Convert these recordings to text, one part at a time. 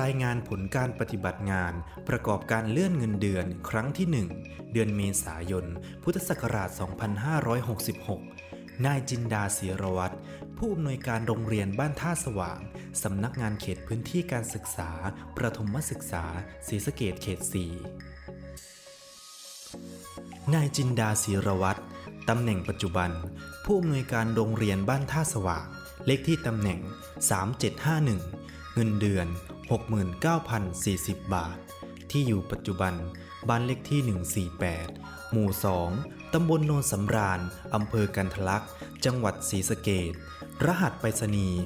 รายงานผลการปฏิบัติงาน ประกอบการเลื่อนเงินเดือน ครั้งที่ 1 เดือนเมษายน พุทธศักราช 2566 นายจินดาเสียรวัตรผู้อำนวยการโรงเรียนบ้านท่าสว่าง สำนักงานเขตพื้นที่การศึกษา ประถมศึกษาศรีสะเกดเขต 4 นายจินดาศิรวัตรตำแหน่งปัจจุบัน ผู้อำนวยการโรงเรียนบ้านท่าสว่าง เลขที่ตำแหน่ง 3751 เงินเดือน 69,040 บาท ที่อยู่ปัจจุบันบ้านเลขที่ 148 หมู่ 2 ตำบลโนนสำราญ อำเภอกันทะลัก จังหวัดศรีสะเกดรหัสไปรษณีย์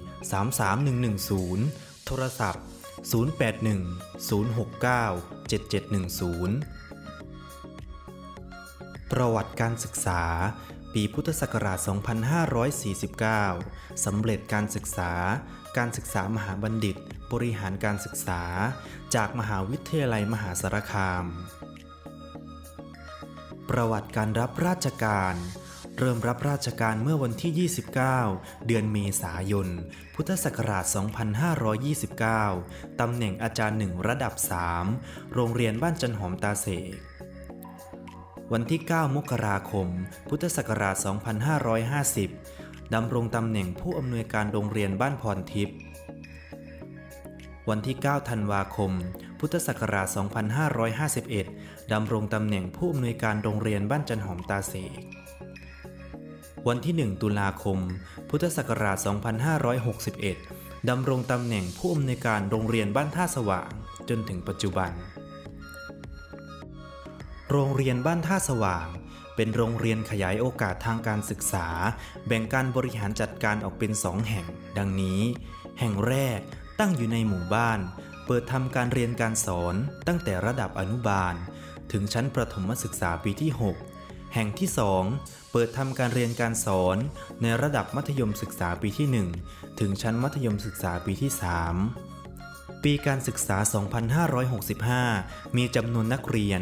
33110 โทรศัพท์ 081 069 7710ประวัติการศึกษา ปีพุทธศักราช 2549 สำเร็จการศึกษา การศึกษามหาบัณฑิต บริหารการศึกษา จากมหาวิทยาลัยมหาสารคาม ประวัติการรับราชการ เริ่มรับราชการเมื่อวันที่ 29 เดือนเมษายน พุทธศักราช 2529 ตำแหน่งอาจารย์หนึ่งระดับ 3 โรงเรียนบ้านจันหอมตาเสกวันที่ 9 มกราคม พุทธศักราช 2550 ดำรงตำแหน่งผู้อำนวยการโรงเรียนบ้านพรทิพย์ วันที่ 9 ธันวาคม พุทธศักราช 2551 ดำรงตำแหน่งผู้อำนวยการโรงเรียนบ้านจันหอมตาเสก วันที่ 1 ตุลาคม พุทธศักราช 2561 ดำรงตำแหน่งผู้อำนวยการโรงเรียนบ้านท่าสว่าง จนถึงปัจจุบัน โรงเรียนบ้านท่าสว่างเป็นโรงเรียนขยายโอกาสทางการศึกษา แบ่งการบริหารจัดการออกเป็นสองแห่ง ดังนี้ แห่งแรก ตั้งอยู่ในหมู่บ้าน เปิดทำการเรียนการสอนตั้งแต่ระดับอนุบาล ถึงชั้นประถมศึกษาปีที่ 6 แห่งที่ 2 เปิดทำการเรียนการสอนในระดับมัธยมศึกษาปีที่ 1 ถึงชั้นมัธยมศึกษาปีที่ 3ปีการศึกษา 2565 มีจำนวนนักเรียน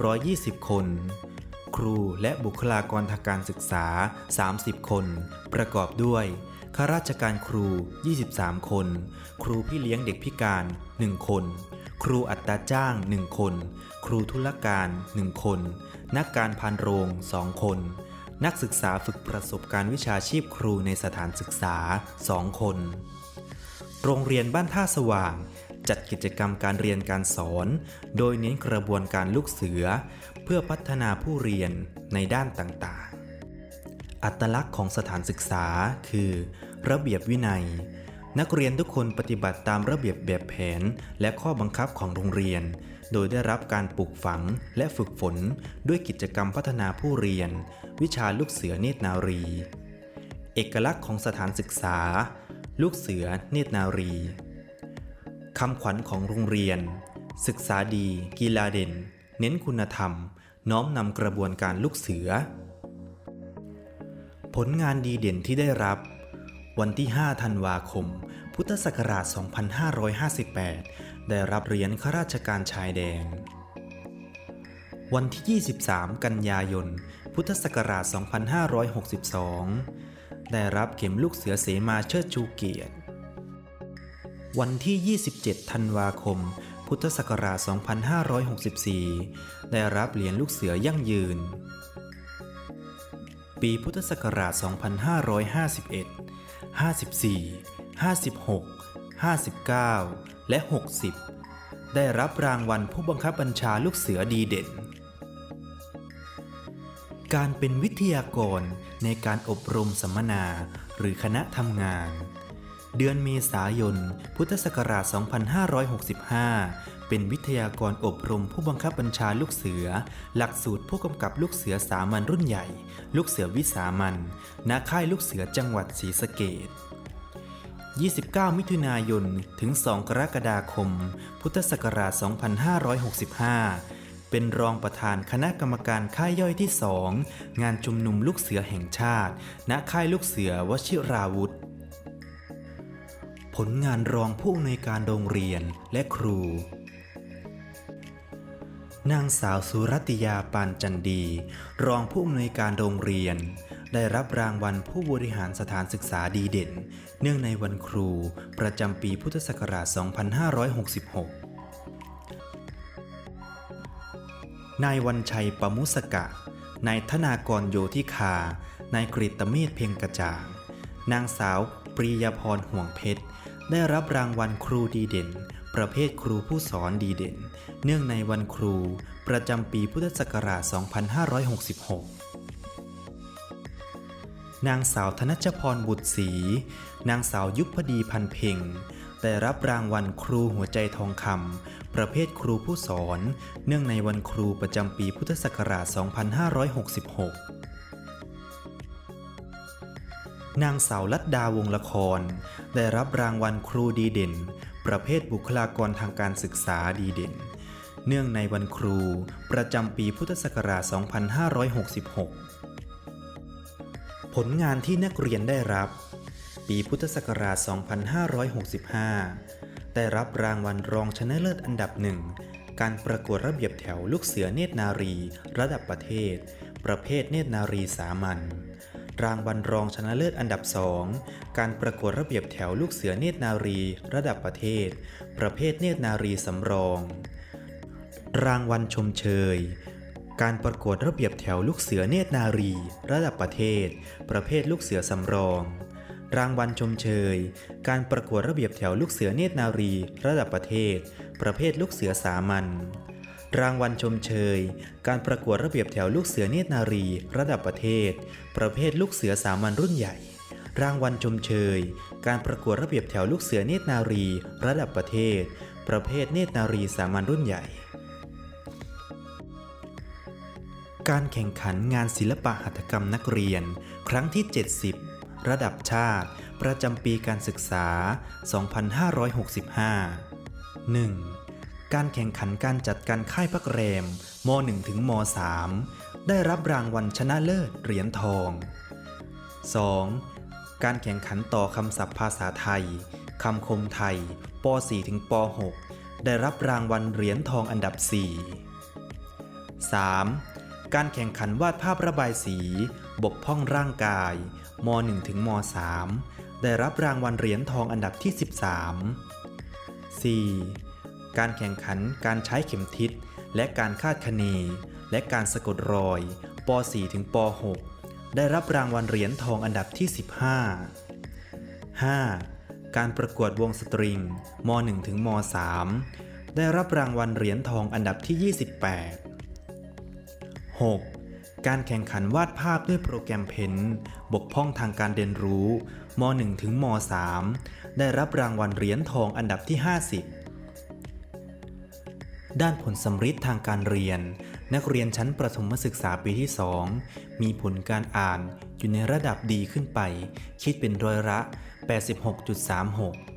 320 คน ครูและบุคลากรทางการศึกษา 30 คน ประกอบด้วย ข้าราชการครู 23 คน ครูพี่เลี้ยงเด็กพิการ 1 คน ครูอัตราจ้าง 1 คน ครูธุรการ 1 คน นักการพานโรง 2 คน นักศึกษาฝึกประสบการณ์วิชาชีพครูในสถานศึกษา 2 คน โรงเรียนบ้านท่าสว่างจัดกิจกรรมการเรียนการสอน โดยเน้นกระบวนการลูกเสือ เพื่อพัฒนาผู้เรียนในด้านต่างๆ อัตลักษณ์ของสถานศึกษาคือ ระเบียบวินัย นักเรียนทุกคนปฏิบัติตามระเบียบแบบแผนและข้อบังคับของโรงเรียน โดยได้รับการปลูกฝังและฝึกฝนด้วยกิจกรรมพัฒนาผู้เรียน วิชาลูกเสือเนตรนารี เอกลักษณ์ของสถานศึกษา ลูกเสือเนตรนารีคำขวัญของโรงเรียน ศึกษาดี กีฬาเด่น เน้นคุณธรรม น้อมนำกระบวนการลูกเสือ ผลงานดีเด่นที่ได้รับ วันที่ 5 ธันวาคม พุทธศักราช 2558 ได้รับเหรียญข้าราชการชายแดน วันที่ 23 กันยายน พุทธศักราช 2562 ได้รับเข็มลูกเสือเสมาเชิดชูเกียรติ วันที่ 27 ธันวาคม พุทธศักราช 2564 ได้รับเหรียญลูกเสือยั่งยืน ปีพุทธศักราช 2551 54 56 59 และ 60 ได้รับรางวัลผู้บังคับบัญชาลูกเสือดีเด่น การเป็นวิทยากรในการอบรมสัมมนาหรือคณะทำงาน เดือนเมษายน พุทธศักราช 2565 เป็นวิทยากรอบรมผู้บังคับบัญชาลูกเสือ หลักสูตรผู้กำกับลูกเสือสามัญรุ่นใหญ่ ลูกเสือวิสามันณค่ายลูกเสือจังหวัดศรีสะเกษ29 มิถุนายน ถึง 2 กรกฎาคม พุทธศักราช 2565 เป็นรองประธานคณะกรรมการค่ายย่อยที่ 2 งานชุมนุมลูกเสือแห่งชาติ ณ ค่ายลูกเสือวชิราวุธ ผลงานรองผู้อำนวยการโรงเรียนและครู นางสาวสุรัตยาปานจันดี รองผู้อำนวยการโรงเรียน ได้รับรางวัลผู้บริหารสถานศึกษาดีเด่น เนื่องในวันครู ประจำปีพุทธศักราช 2566 นายวันชัยประมุสกะ นายธนากรโยธิคา นายกฤตเมธเพ็งกระจ่าง นางสาวปรียพรห่วงเพชร ได้รับรางวัลครูดีเด่น ประเภทครูผู้สอนดีเด่น เนื่องในวันครู ประจำปีพุทธศักราช 2566 นางสาวธนชพรบุตรศรี นางสาวยุพดีพันเพ็งได้รับรางวัลครูหัวใจทองคำประเภทครูผู้สอน เนื่องในวันครูประจำปีพุทธศักราช 2566นางสาวลัดดาวงละคร ได้รับรางวัลครูดีเด่น ประเภทบุคลากรทางการศึกษาดีเด่น เนื่องในวันครู ประจำปีพุทธศักราช 2566 ผลงานที่นักเรียนได้รับ ปีพุทธศักราช 2565 ได้รับรางวัลรองชนะเลิศอันดับหนึ่งการประกวดระเบียบแถวลูกเสือเนตรนารี ระดับประเทศ ประเภทเนตรนารีสามัญ รางวัลรองชนะเลิศอันดับสองการประกวดระเบียบแถวลูกเสือเนตรนารี ระดับประเทศ ประเภทเนตรนารีสำรอง รางวัลชมเชย การประกวดระเบียบแถวลูกเสือเนตรนารี ระดับประเทศ ประเภทลูกเสือสำรอง รางวัลชมเชย การประกวดระเบียบแถวลูกเสือเนตรนารี ระดับประเทศ ประเภทลูกเสือสามัญ รางวัลชมเชย การประกวดระเบียบแถวลูกเสือเนตรนารี ระดับประเทศ ประเภทลูกเสือสามัญรุ่นใหญ่ รางวัลชมเชย การประกวดระเบียบแถวลูกเสือเนตรนารี ระดับประเทศ ประเภทเนตรนารีสามัญรุ่นใหญ่ การแข่งขันงานศิลปะหัตถกรรมนักเรียน ครั้งที่ 70 ระดับชาติ ประจำปีการศึกษา 2565 1. การแข่งขันการจัดการค่ายพักแรมม .1 ถึงม .3 ได้รับรางวัลชนะเลิศเหรียญทอง 2. การแข่งขันต่อคำศัพท์ภาษาไทยคำคมไทยป .4 ถึงป .6 ได้รับรางวัลเหรียญทองอันดับ 4 3. การแข่งขันวาดภาพระบายสี บกพร่องร่างกายม .1 ถึงม .3 ได้รับรางวัลเหรียญทองอันดับที่ 13 4. การแข่งขันการใช้เข็มทิศ และการคาดคะเน และการสะกดรอยป .4 ถึงป .6 ได้รับรางวัลเหรียญทองอันดับที่ 15 5. การประกวดวงสตริงม .1 ถึงม .3 ได้รับรางวัลเหรียญทองอันดับที่ 28 6. การแข่งขันวาดภาพด้วยโปรแกรมเพนบกพร่องทางการเรียนรู้ม .1 ถึงม .3 ได้รับรางวัลเหรียญทองอันดับที่ 50 ด้านผลสำฤทธิ์ทางการเรียน นักเรียนชั้นประถมศึกษาปีที่ 2 มีผลการอ่านอยู่ในระดับดีขึ้นไป คิดเป็นร้อยละ 86.36